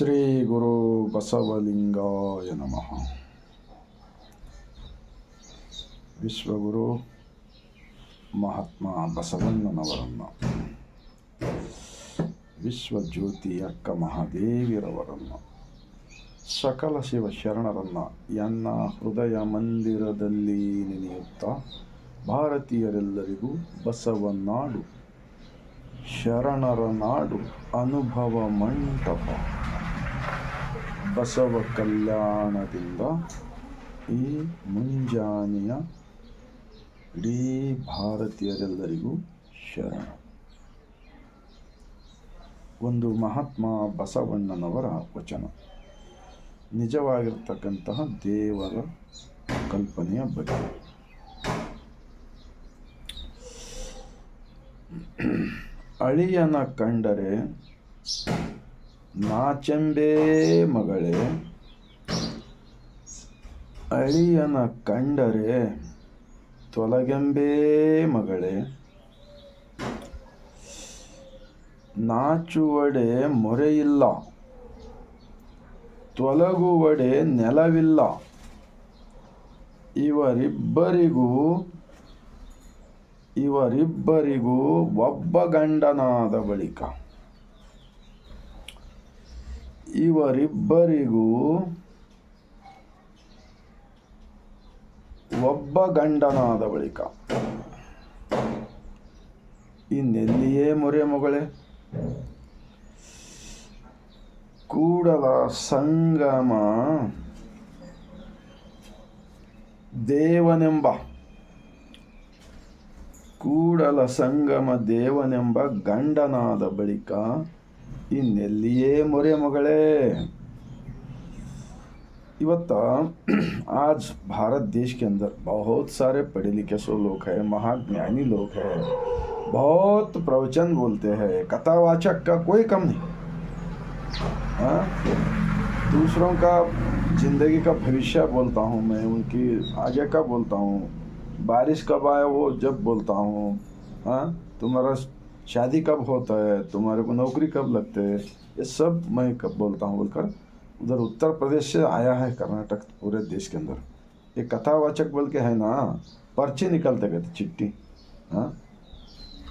ಶ್ರೀ ಗುರು ಬಸವಲಿಂಗಾಯ ನಮಃ. ವಿಶ್ವಗುರು ಮಹಾತ್ಮ ಬಸವಣ್ಣನವರನ್ನು. ವಿಶ್ವಜ್ಯೋತಿ ಅಕ್ಕ ಮಹಾದೇವಿಯರವರನ್ನು ಸಕಲ ಶಿವ ಶರಣರನ್ನು ಎನ್ನ ಹೃದಯ ಮಂದಿರದಲ್ಲಿ ನೆನೆಯುತ್ತಾ ಭಾರತೀಯರೆಲ್ಲರಿಗೂ ಬಸವನಾಡು. ಶರಣರ ನಾಡು ಅನುಭವ ಮಂಟಪ. ಬಸವ ಕಲ್ಯಾಣದಿಂದ ಈ ಮುಂಜಾನೆಯ ಇಡೀ ಭಾರತೀಯರೆಲ್ಲರಿಗೂ ಶರಣ. ಒಂದು ಮಹಾತ್ಮ ಬಸವಣ್ಣನವರ ವಚನ. ನಿಜವಾಗಿರ್ತಕ್ಕಂತಹ ದೇವರ ಕಲ್ಪನೆಯ ಬಗ್ಗೆ. ಅಳಿಯನ ಕಂಡರೆ ನಾಚೆಂಬೇ ಮಗಳೇ, ಅಳಿಯನ ಕಂಡರೆ ತೊಲಗೆಂಬೇ ಮಗಳೇ. ನಾಚುವಡೆ ಮೊರೆಯಿಲ್ಲ, ತೊಲಗುವಡೆ ನೆಲವಿಲ್ಲ. ಇವರಿಬ್ಬರಿಗೂ ಇವರಿಬ್ಬರಿಗೂ ಒಬ್ಬ ಗಂಡನಾದ ಬಳಿಕ ಇವರಿಬ್ಬರಿಗೂ ಒಬ್ಬ ಗಂಡನಾದ ಬಳಿಕ. ಇನ್ನೆಲ್ಲಿಯೇ ಮೊರೆ ಮಗಳೇ? ಕೂಡಲ ಸಂಗಮ ದೇವನೆಂಬ, ಕೂಡಲ ಸಂಗಮ ದೇವನೆಂಬ ಗಂಡನಾದ ಬಳಿಕ ಇನ್ನೆಲ್ಲಿಯೇ ಮೊರೆ ಮಗಳೇ ಇವತ್ತ आज भारत देश के अंदर बहुत सारे पढ़े लिखे सो लोग हैं महाज्ञानी लोग हैं बहुत प्रवचन बोलते हैं कथावाचक का कोई कम नहीं हाँ? दूसरों का जिंदगी का भविष्य बोलता हूँ मैं उनकी आगे का बोलता हूँ बारिश कब आए वो जब बोलता हूँ हाँ तुम्हारा शादी कब होता है? तुम्हारे को नौकरी कब लगते है? ये सब मैं कब बोलता हूँ बोलकर उधर उत्तर प्रदेश से आया है कर्नाटक पूरे देश के अंदर। ये कथावाचक बोल के है ना, पर्चे निकलते गए थे चिट्ठी हाँ?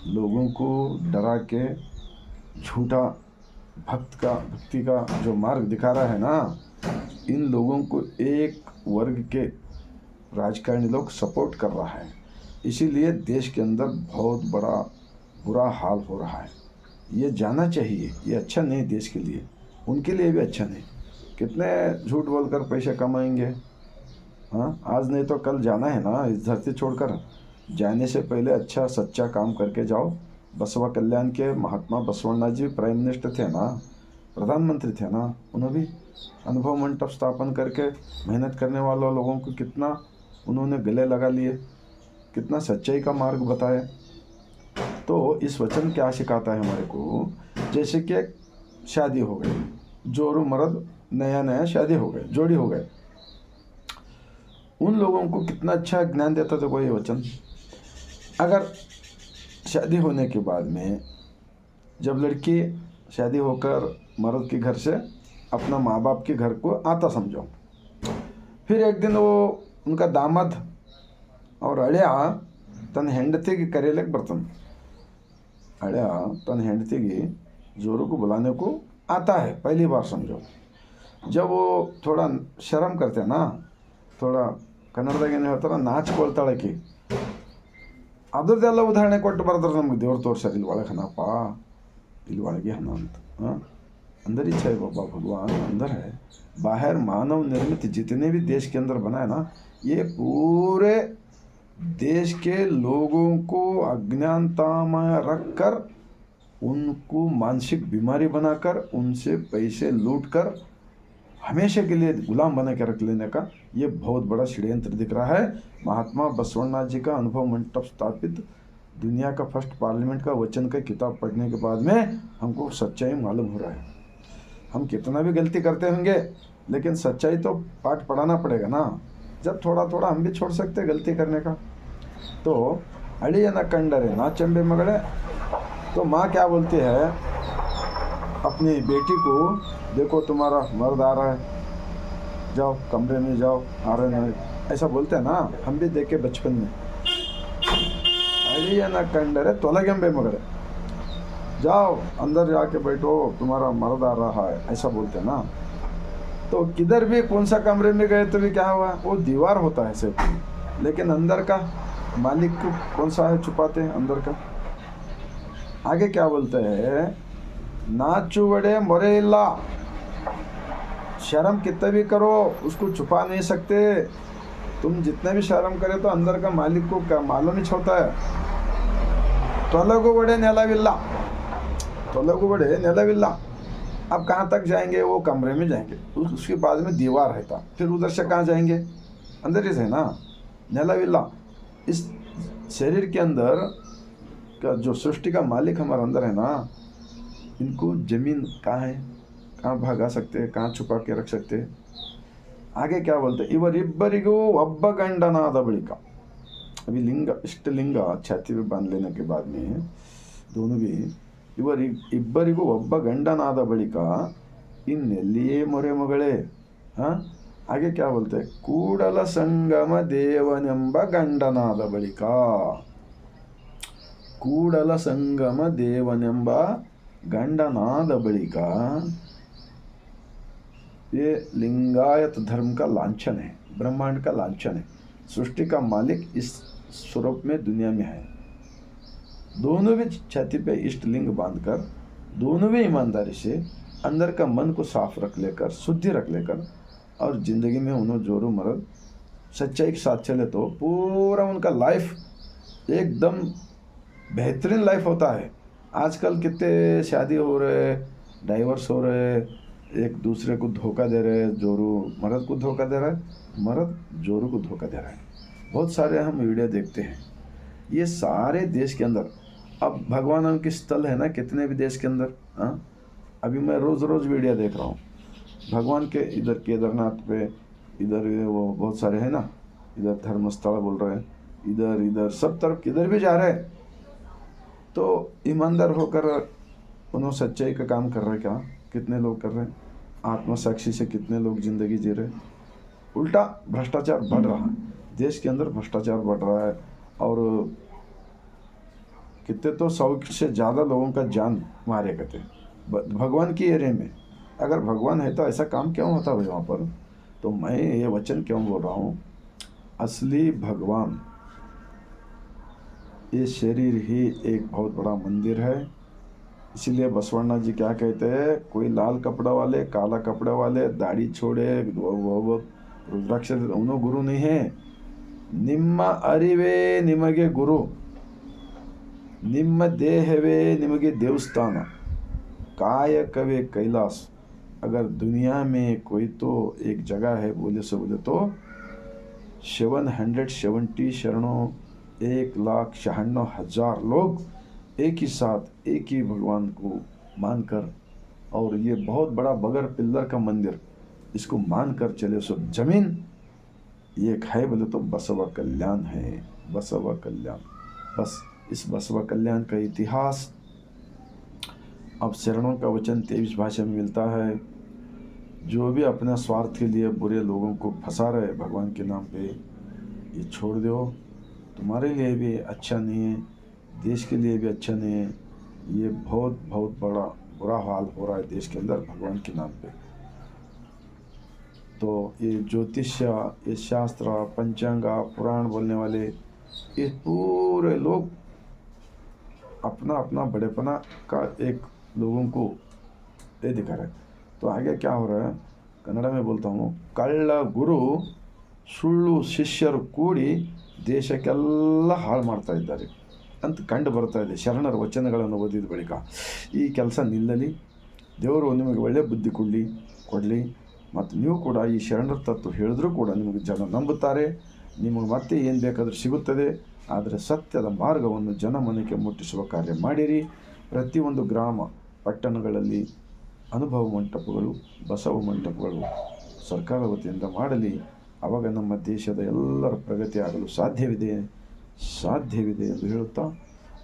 लोगों को डरा के झूठा भक्त का, भक्ति का जो मार्ग दिखा रहा है ना, इन लोगों को एक वर्ग के राजकारणी लोग सपोर्ट कर रहा है। इसीलिए देश के अंदर बहुत बड़ा बुरा हाल हो रहा है। ये जाना चाहिए। ये अच्छा नहीं देश के लिए। उनके लिए भी अच्छा नहीं। कितने झूठ बोलकर पैसे कमाएँगे? हाँ? आज नहीं तो कल जाना है ना? इस धरती छोड़कर। जाने से पहले अच्छा सच्चा काम करके जाओ। बसवा कल्याण के महात्मा बसवन्ना जी प्राइम मिनिस्टर थे ना? प्रधानमंत्री थे ना? उन्होंने भी अनुभव मंडप स्थापन करके मेहनत करने वालों लोगों को कितना उन्होंने गले लगा लिए। कितना सच्चाई का मार्ग बताया। तो इस वचन क्या सिखाता है हमारे को जैसे कि एक शादी हो गई जोरू मर्द नया नया शादी हो गए जोड़ी हो गए उन लोगों को कितना अच्छा ज्ञान देता था कोई वचन अगर शादी होने के बाद में जब लड़की शादी होकर मर्द के घर से अपना माँ बाप के घर को आता समझो फिर एक दिन वो उनका दामाद ಅವ್ರ ಹಳೆಯ ತನ್ನ ಹೆಂಡತಿಗೆ ಕರೆಯಲಿಕ್ಕೆ ಬರ್ತಾನೆ हड़या तन हेंडती जोरू को बुलाने को आता है पहली बार समझो जब वो थोड़ा शर्म करते हैं ना थोड़ा ಕನ್ನಡದಾಗ ಏನು ಹೇಳ್ತಾರೆ ನಾಚ್ಕೊಳ್ತಾಳೆ ಆಕಿ ಅದ್ರದ್ದೆಲ್ಲ ಉದಾಹರಣೆ ಕೊಟ್ಟು ಬರ್ತಾರೆ ನಮ್ಗೆ ದೇವ್ರು ತೋರ್ಸ್ಯಾರ ಇಲ್ಲಿ ಒಳಗೆ ಹನಪ್ಪ ಇಲ್ಲಿ ಒಳಗೆ ಹನ ಅಂತ हाँ अंदर ही है बाबा भगवान अंदर है बाहर मानव निर्मित जितने भी देश के अंदर बना है ना ये पूरे देश के लोगों को अज्ञानता में रखकर, उनको मानसिक बीमारी बनाकर, उनसे पैसे लूट कर हमेशा के लिए गुलाम बना के रख लेने का ये बहुत बड़ा षड्यंत्र दिख रहा है। महात्मा बसवन्ना जी का अनुभव मंडप स्थापित, दुनिया का फ़र्स्ट पार्लियामेंट का वचन का किताब पढ़ने के बाद में हमको सच्चाई मालूम हो रहा है। हम कितना भी गलती करते होंगे, लेकिन सच्चाई तो पाठ पढ़ाना पड़ेगा ना। जब थोड़ा थोड़ा हम भी छोड़ सकते गलती करने का। तो अलियन कंडरे ना चंबे मगड़े। तो माँ क्या बोलती है? अपनी बेटी को देखो तुम्हारा मर्द आ रहा है। जाओ, कमरे में जाओ, आ रहे हैं। ऐसा बोलते हैं ना, हम भी देखे बचपन में। अलियन कंडरे तोलगम्बे मगड़े। जाओ, अंदर जाके बैठो, तुम्हारा मर्द आ रहा है। ऐसा बोलते ना। तो किधर भी कौन सा कमरे में गए तो भी क्या हुआ? वो दीवार होता है सिर्फ़। लेकिन अंदर का मालिक को कौन सा है छुपाते हैं अंदर का? आगे क्या बोलते हैं? चुबड़े मरे मोरेला शर्म कितना भी करो, उसको छुपा नहीं सकते। तुम जितने भी शर्म करे तो अंदर का मालिक को क्या मालूम ही छोटा है? तोलगो बड़े नेलाविल्ला तोलगो बड़े नेलाविल्ला अब कहाँ तक जाएँगे? वो कमरे में जाएँगे। उसके बाद में दीवार रहता फिर उधर से कहाँ जाएँगे? अंदर ही से ना? नेलाविल्ला इस शरीर के अंदर का जो सृष्टि का मालिक हमारे अंदर है ना इनको जमीन कहाँ है कहाँ भागा सकते हैं कहाँ छुपा के रख सकते हैं ಹಾಗೆ क्या बोलते ಇವರಿಬ್ಬರಿಗೂ ಒಬ್ಬ ಗಂಡನಾದ ಬಳಿಕ अभी लिंग इष्ट लिंग छाती में बांध लेने के बाद में दोनों भी ಇವರಿ ಇಬ್ಬರಿಗೂ ಒಬ್ಬ ಗಂಡನಾದ ಬಳಿಕ ಇನ್ನೆಲ್ಲಿಯೇ ಮೊರೆ ಮಗಳೇ ಹಾಂ ಹಾಗೆ ಕ್ಯಾ बोलते ಕೂಡಲ ಸಂಗಮ ದೇವನೆಂಬ ಗಂಡನಾದ ಬಳಿಕ ಕೂಡಲ ಸಂಗಮ ದೇವನೆಂಬ ಗಂಡನಾದ ಬಳಿಕ ये लिंगायत धर्म का लांछन है ब्रह्मांड का लांछन है सृष्टि का मालिक इस स्वरूप में दुनिया में है दोनों भी छाती पे इष्ट लिंग बांधकर दोनों भी ईमानदारी से अंदर का मन को साफ रख लेकर शुद्धि रख लेकर और ज़िंदगी में उन्होंने जोरों मरद सच्चाई के साथ चले तो पूरा उनका लाइफ एकदम बेहतरीन लाइफ होता है। आजकल कितने शादी हो रहे डाइवर्स हो रहे, एक दूसरे को धोखा दे रहे, जोरू मर्द को धोखा दे रहा है, मर्द जोरू को धोखा दे रहा है। बहुत सारे हम वीडियो देखते हैं। ये सारे देश के अंदर, अब भगवान के स्थल है ना, कितने भी देश के अंदर हाँ अभी मैं रोज़ रोज़ वीडियो देख रहा हूँ। भगवान के इधर केदारनाथ पे, इधर वो बहुत सारे हैं ना, इधर धर्मस्थल बोल रहे हैं, इधर इधर, सब तरफ़ किधर भी जा रहे हैं। तो ईमानदार होकर उन्होंने सच्चाई का काम कर रहे क्या? कितने लोग कर रहे हैं? आत्मसाक्षी से कितने लोग ज़िंदगी जी रहे उल्टा भ्रष्टाचार बढ़ रहा है। देश के अंदर भ्रष्टाचार बढ़ रहा है और कितने तो सौ से ज़्यादा लोगों का जान मारे गए थे। भगवान की एरिया में अगर भगवान है तो ऐसा काम क्यों होता भाई वहाँ पर? तो मैं ये वचन क्यों बोल रहा हूँ? असली भगवान, ये शरीर ही एक बहुत बड़ा मंदिर है। इसीलिए बसवण्णा जी क्या कहते हैं, कोई लाल कपड़ा वाले, काला कपड़े वाले, दाढ़ी छोड़े, वो रुद्राक्ष गुरु नहीं है। ನಿಮ್ಮ ಅರಿವೇ ನಿಮಗೆ ಗುರು ನಿಮ್ಮ ದೇಹವೇ ನಿಮಗೆ ದೇವಸ್ಥಾನ ಕಾಯಕವೇ ಕೈಲಾಸ अगर दुनिया में कोई तो एक जगह है बोले से बोले तो सेवन हंड्रेड सेवेंटी शरणों, एक लाख छियानवे हज़ार लोग एक ही साथ, एक ही भगवान को मानकर, और ये बहुत बड़ा बगर पिल्लर का मंदिर, इसको मानकर चले सो ज़मीन। ये है बोले तो बसवा कल्याण है, बसवा कल्याण। बस, इस बसवा कल्याण का इतिहास अब शरणों का वचन तेईस भाषा में मिलता है। जो भी अपने स्वार्थ के लिए बुरे लोगों को फंसा रहे, भगवान के नाम पे ये छोड़ दो। तुम्हारे लिए भी अच्छा नहीं है, देश के लिए भी अच्छा नहीं है। ये बहुत बहुत बड़ा, बुरा हाल हो रहा है देश के अंदर भगवान के नाम पे। तो ये ज्योतिष, ये शास्त्र, पंचांगा, पुराण बोलने वाले ये पूरे लोग अपना अपना बड़ेपना का एक लोगों को ये दिखा रहे हैं। तो आगे क्या हो रहा है कन्नड़ में बोलता हूँ ಕಳ್ಳ ಗುರು ಸುಳ್ಳು ಶಿಷ್ಯರು ಕೂಡಿ ದೇಶಕ್ಕೆಲ್ಲ ಹಾಳು ಮಾಡ್ತಾ ಇದ್ದಾರೆ ಅಂತ ಕಂಡು ಬರ್ತಾ ಇದೆ ಶರಣರ ವಚನಗಳನ್ನು ಓದಿದ ಬಳಿಕ ಈ ಕೆಲಸ ನಿಲ್ಲಲಿ ದೇವರು ನಿಮಗೆ ಒಳ್ಳೆಯ ಬುದ್ಧಿ ಕೊಡಲಿ ಕೊಡಲಿ ಮತ್ತು ನೀವು ಕೂಡ ಈ ಶರಣರ ತತ್ವ ಹೇಳಿದ್ರೂ ಕೂಡ ನಿಮಗೆ ಜನ ನಂಬುತ್ತಾರೆ ನಿಮಗೆ ಮತ್ತೆ ಏನು ಬೇಕಾದರೂ ಸಿಗುತ್ತದೆ ಆದರೆ ಸತ್ಯದ ಮಾರ್ಗವನ್ನು ಜನಮನಕ್ಕೆ ಮುಟ್ಟಿಸುವ ಕಾರ್ಯ ಮಾಡಿರಿ ಪ್ರತಿಯೊಂದು ಗ್ರಾಮ ಪಟ್ಟಣಗಳಲ್ಲಿ ಅನುಭವ ಮಂಟಪಗಳು, ಬಸವ ಮಂಟಪಗಳು ಸರ್ಕಾರ ವತಿಯಿಂದ ಮಾಡಲಿ. ಆವಾಗ ನಮ್ಮ ದೇಶದ ಎಲ್ಲರ ಪ್ರಗತಿ ಆಗಲು ಸಾಧ್ಯವಿದೆ ಸಾಧ್ಯವಿದೆ ಎಂದು ಹೇಳುತ್ತಾ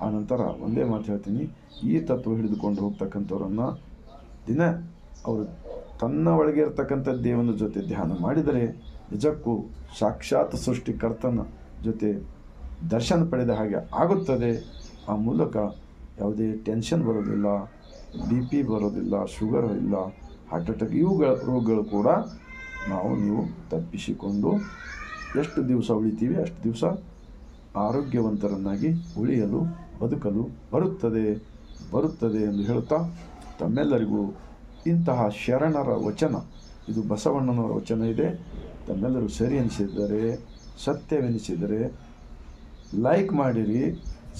ಆನಂತರ ಒಂದೇ ಮಾತು ಹೇಳ್ತೀನಿ. ಈ ತತ್ವ ಹಿಡಿದುಕೊಂಡು ಹೋಗ್ತಕ್ಕಂಥವ್ರನ್ನು ದಿನ ಅವರು ತನ್ನ ಒಳಗೆ ಇರತಕ್ಕಂಥ ದೇವನ ಜೊತೆ ಧ್ಯಾನ ಮಾಡಿದರೆ ನಿಜಕ್ಕೂ ಸಾಕ್ಷಾತ್ ಸೃಷ್ಟಿಕರ್ತನ ಜೊತೆ ದರ್ಶನ ಪಡೆದ ಹಾಗೆ ಆಗುತ್ತದೆ. ಆ ಮೂಲಕ ಯಾವುದೇ ಟೆನ್ಷನ್ ಬರೋದಿಲ್ಲ ಬಿ ಪಿ ಬರೋದಿಲ್ಲ ಶುಗರ್ ಇಲ್ಲ ಹಾರ್ಟ್ ಅಟ್ಯಾಕ್ ಇವುಗಳ ರೋಗಗಳು ಕೂಡ ನಾವು, ನೀವು ತಪ್ಪಿಸಿಕೊಂಡು ಎಷ್ಟು ದಿವಸ ಉಳಿತೀವಿ ಅಷ್ಟು ದಿವಸ ಆರೋಗ್ಯವಂತರನ್ನಾಗಿ ಉಳಿಯಲು, ಬದುಕಲು ಬರುತ್ತದೆ ಬರುತ್ತದೆ ಎಂದು ಹೇಳುತ್ತಾ ತಮ್ಮೆಲ್ಲರಿಗೂ ಇಂತಹ ಶರಣರ ವಚನ. ಇದು ಬಸವಣ್ಣನವರ ವಚನ ಇದೆ. ತಮ್ಮೆಲ್ಲರೂ ಸರಿ ಅನಿಸಿದರೆ, ಸತ್ಯವೆನಿಸಿದರೆ ಲೈಕ್ ಮಾಡಿರಿ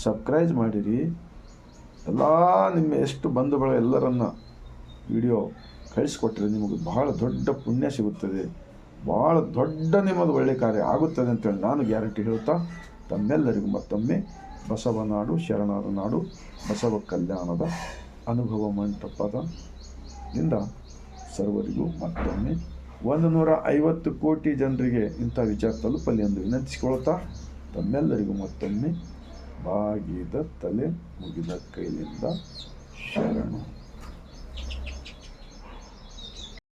ಸಬ್ಸ್ಕ್ರೈಬ್ ಮಾಡಿರಿ ಎಲ್ಲ ನಿಮ್ಮ ಎಷ್ಟು ಬಂಧು ಬಳ ಎಲ್ಲರನ್ನ ವಿಡಿಯೋ ಕಳಿಸ್ಕೊಟ್ರೆ ನಿಮಗೆ ಬಹಳ ದೊಡ್ಡ ಪುಣ್ಯ ಸಿಗುತ್ತದೆ. ಭಾಳ ದೊಡ್ಡ ನಿಮ್ಮದು ಒಳ್ಳೆ ಕಾರ್ಯ ಆಗುತ್ತದೆ ಅಂತೇಳಿ ನಾನು ಗ್ಯಾರಂಟಿ ಹೇಳುತ್ತಾ ತಮ್ಮೆಲ್ಲರಿಗೂ ಮತ್ತೊಮ್ಮೆ ಬಸವ ನಾಡು ಶರಣರ ನಾಡು, ಬಸವ ಕಲ್ಯಾಣದ ಅನುಭವ ಮಂಟಪದ ಇಂದ ಸರ್ವರಿಗೂ ಮತ್ತೊಮ್ಮೆ ಒಂದು ನೂರ ಐವತ್ತು ಕೋಟಿ ಜನರಿಗೆ ಇಂಥ ವಿಚಾರ ತಲುಪಲಿ ಎಂದು ವಿನಂತಿಸಿಕೊಳ್ತಾ ತಮ್ಮೆಲ್ಲರಿಗೂ ಮತ್ತೊಮ್ಮೆ ಬಾಗಿದ ತಲೆ ಮುಗಿದ ಕೈಯಿಂದ ಶರಣು.